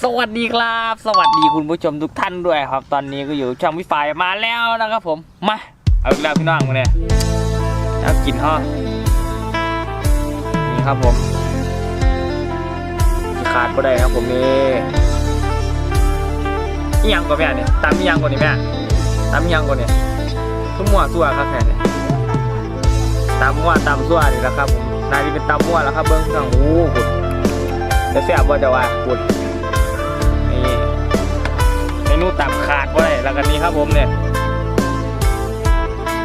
สวัสดีครับ สวัสดีคุณผู้ชมทุกท่านด้วยครับ ตอนนี้ก็อยู่ช่องวิฟายมาแล้วนะครับผม มา เอาอีกแล้วพี่น้องมาเนี่ยแล้วกินห่องนี่ครับผมขาดก็ได้ครับผมนี่อีหยังก่อนแม่เนี่ยตามอีหยังก่อนนี่แม่ตามอีหยังก่อนเนี่ยทุ่มมั่วซัวครับแค่เนี่ยตามมั่วตามซั่วนี่แหละครับผมนายนี่เป็นตามมั่วแล้วครับเบิ้งพี่น้องโอ้โหจะเสียบบ่จะว่าปุด นูตับขาดไว้แล้วกันนี้ครับผมเนี่ย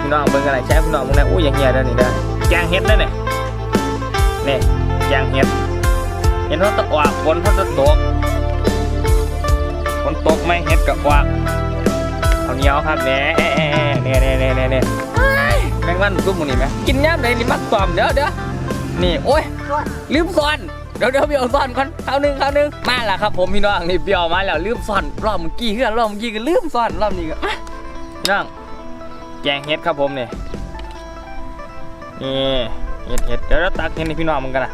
พี่น้องเบิ่งกันไหนแช่พี่น้องมึงนะอู้ยอย่างเงี้ยเด้อนี่เด้อแกงเห็ดเด้อเนี่ยนี่แกงเห็ดเห็นเขาตะอวกฝนเขาตะตกฝนตกไหมเห็ดกับอวกข้าเหนียวครับแหน่เนี่ยเนี่ยเนี่ยเนี่ยเนี่ยแมงวันซุปหมันนี่ไหมกินย่ำไหนนี่มักตอมเด้อเด้อนี่โอ้ยลืมซ่อน เดี๋ยวเดี๋ยวเบี้ยวซ่อนก่อนคราวหนึ่งคราวหนึ่งมาแล้วครับผมพี่น้องนี่เบี้ยวมาแล้วลืมซ่อนรอบเมื่อกี้เพื่อนรอบเมื่อกี้ก็ลืมซ่อนรอบนี้ก็อะพี่น้องแกงเห็ดครับผมนี่นี่เห็ดเห็ดเดี๋ยวเราตักเห็ดให้พี่น้องมึงกันนะ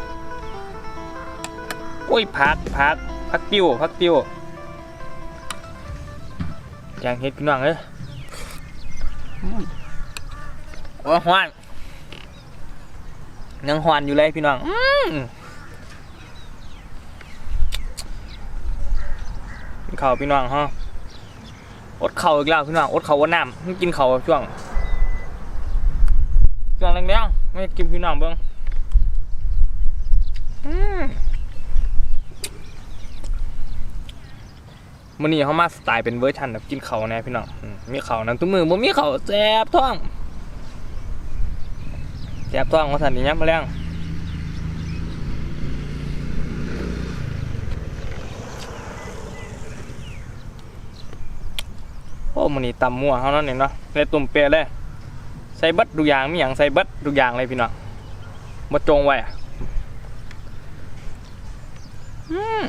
โอ้ยผักผักผักติ้วผักติ้วแกงเห็ดพี่น้องเอ้ยอืมโอ้ยหวานยังหวานอยู่เลยพี่น้องอืม กิน ข้าวพี่น้องฮะอดเข่าอีกแล้วพี่น้องอดเข่าวว่าน้ำไม่กินเข่าช่วงช่วงแรงๆไม่กินพี่น้องเบิ้งอืมมันนี้เขามาสไตล์เป็นเวอร์ชันแบบกินเข่าแน่พี่น้องมีเข่านั้นทุกมือบ่มีเข่าแสบท้องแสบท้องว่าสันนี้ยังมาแรง มันนี่ตำมั่วเขานั่นเองเนาะเลยตุ่มเปรเลยใส่เบัดทุกอย่างมีอย่างใส่เบัดทุกอย่างเลยพี่น้องมาจงไว้อะอืม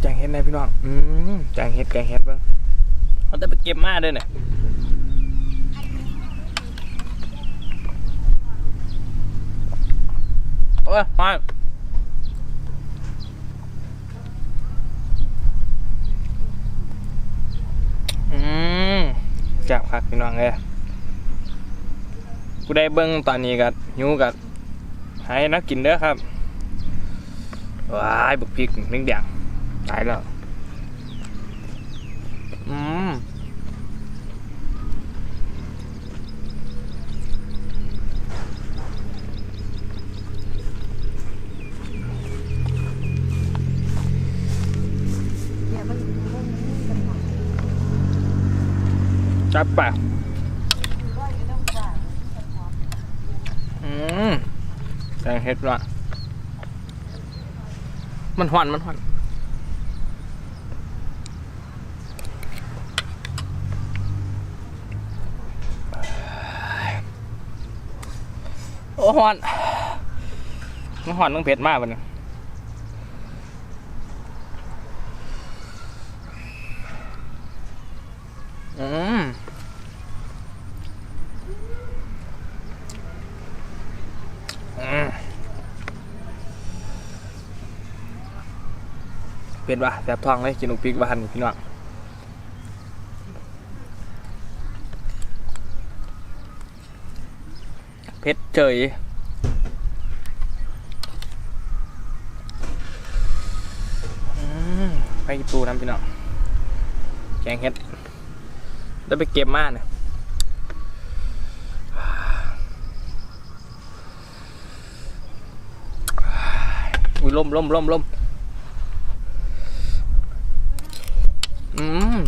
แจงเฮ็ดนะพี่น้องอืมแจงเฮ็ดแกงเฮ็ดเบ้างเขาจะไปเก็บมาด้วยเนี่ยโอ้ยมาอืมแซ่บ คักพี่น้องเลยกูได้เบิ้งตอนนี้กัดหิวกัดให้นักกินเด้อครับว้ายบุกพริกนึ่งเดียงตายแล้ว จับปะอืมแกงเห็ดละมันหวานมันหวานโอ้หวานมันหวานมันเผ็ดมากเลย อืมอืม เป็นปะแสบท้องเลยกินอุกปิกบ้านนี่พี่น้องเผ็ดเฉยไปปูน้ำพี่น้องแกงเห็ดแล้ไปเก็บมาเนี่ยอุ้ยล่มล่มล่มล่มอืม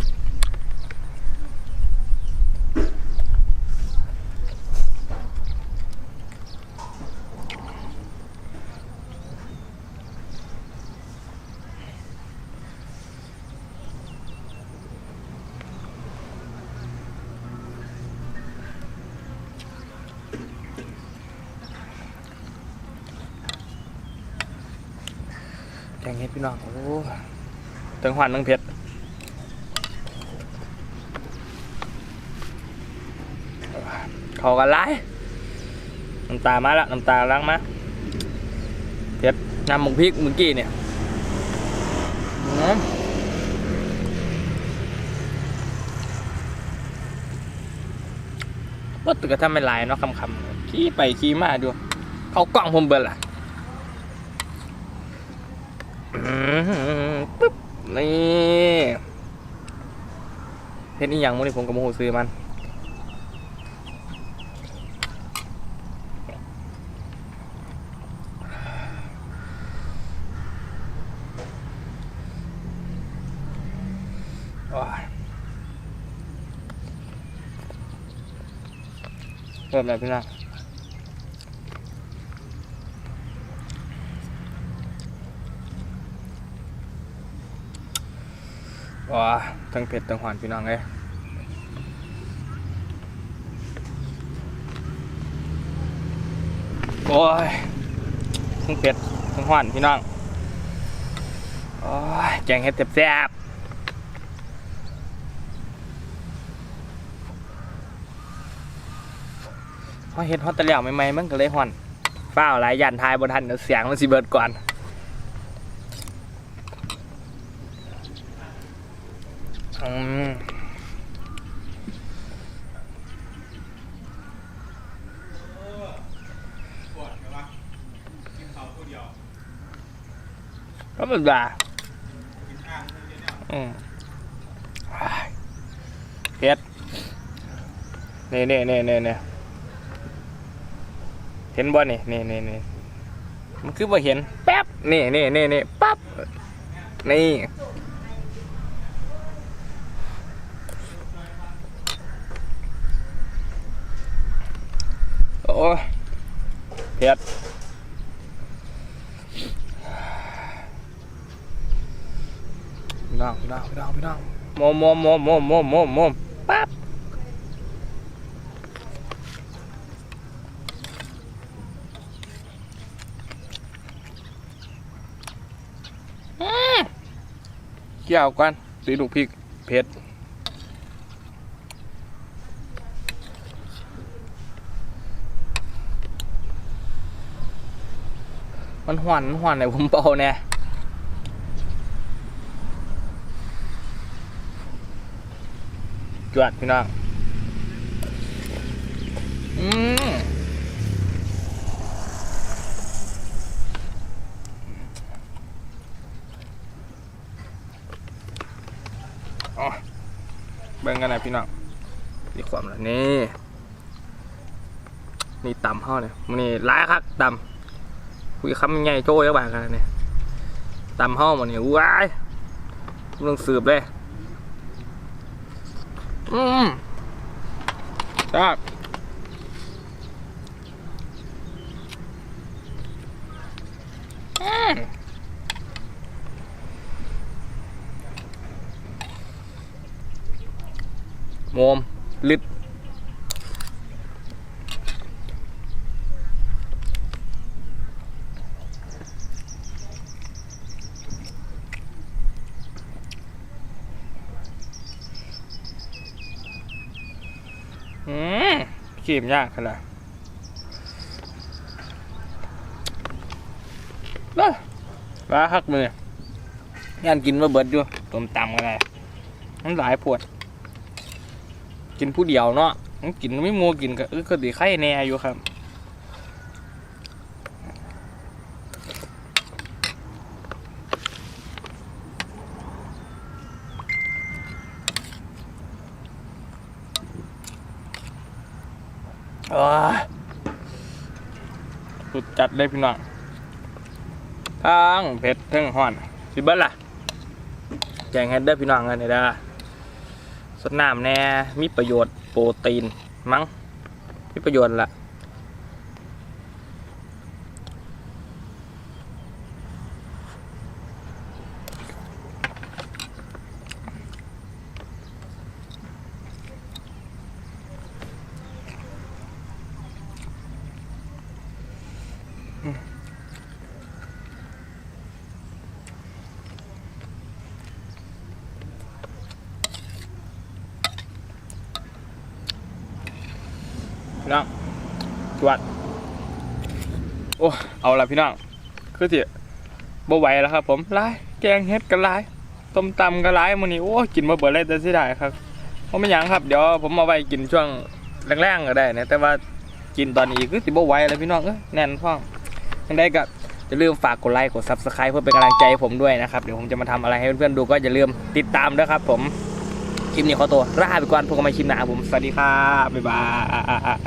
แก งเห็ดพี่น้องโอ้ถึงหวานถึงเผ็ดเขากันไล่น้ำตามาล้วน้ำตาล้างมาเผ็ดน้ำหมกพริกเมื่อกี้เนี่ยอืมว่าตึกก็ทำไม่ลายเนาะคำคำขี่ไปขี่มาดู เขากล้องผมเบิดล่ะ ปึ๊บนี่เฮ็ดนี่ยังมื้อนี้ผมก็บ่ฮู้ซื้อมันเริ่มแล้วพี่น้อง ทั้งเผ็ดทั้งหวานพี่น้องเลยโอ้ยทั้งเผ็ดทั้งหวานพี่น้องโอ้ยแกงเห็ดแซ่บพอเห็ดฮอตตะเหลี่ยวใหม่ๆมันก็เลยหอนฟ้าหลายยันทายบนทันเดี๋ยวเสียงมันสิเบิดก่อน อืมก็เป็นแบบอืมอ้าเผ็ดนี่นี่นี่นี่นี่เห็นบ่นี่นี่นี่นี่มันคือบ่เห็นแป๊บนี่นี่นี่นี่ปั๊บนี่ อ้ยเผ็ดพี่น้องพี่น้องพี่น้องพี่น้องโมมโมมโมมโมมโมมโมมปั๊บอืมเกี่ยวกันสีลูกพริกเผ็ด มันหวานมันหวานไหนผมเบาเนี่ยจวดพี่น้อง อืมอ๋อเบิ่งกันน่อยพี่น้องดีความละนี่ นี่ตำเฮาเนี่ยมันนี่ร้ายคักตำ คุยคำใหญ่โจ้ยกบางกันเนี่ยตำห้องมันเนี่ยว้ายเรื่องสืบเลย อืมครับอืมโมมลิด อืม ขีมยากขนาดว้าว้าฮักมือย่านกินมาเบิดอยู่ต้มตำกันเลยมันหลายปวด กินผู้เดียวเนาะมันกินไม่มัวกินก็เออก็ดีไข่แน่อยู่ครับ สุดจัดเลยพี่น้องทั้งเผ็ดทั้งห่อนสิเบิ้ลล่ะแกงเฮดเดอร์พี่น้องกันเนี่ยด้สดน้ำแน่มีประโยชน์โปรตีนมั้งมีประโยชน์ละ น้องจวดโอ้เอาละพี่น้องคือที่บ่ไหวแล้วครับ ผมหลายแกงเฮ็ดกันหลายต้มตำกันหลายมื้อนี้โอ้กินบ่เบิดเลยแต่เสิได้ครับเพราะไม่หยังครับเดี๋ยวผมเอาไว้กินช่วงแรงๆก็ได้นะแต่ว่ากินตอนนี้คือสิบ่ไหวแล้วพี่น้องเอ้ยแน่นท้องยังไงก็อย่าลืมฝากกดไลค์กด Subscribe เพื่อเป็นกำลังใจผมด้วยนะครับเดี๋ยวผมจะมาทำอะไรให้เพื่อนๆดูก็อย่าลืมติดตามด้วยครับ ผมคลิปนี้ขอตัวลาไปก่อนพบกันใหม่คลิปหน้าครับผมสวัสดีครับบ๊ายบาย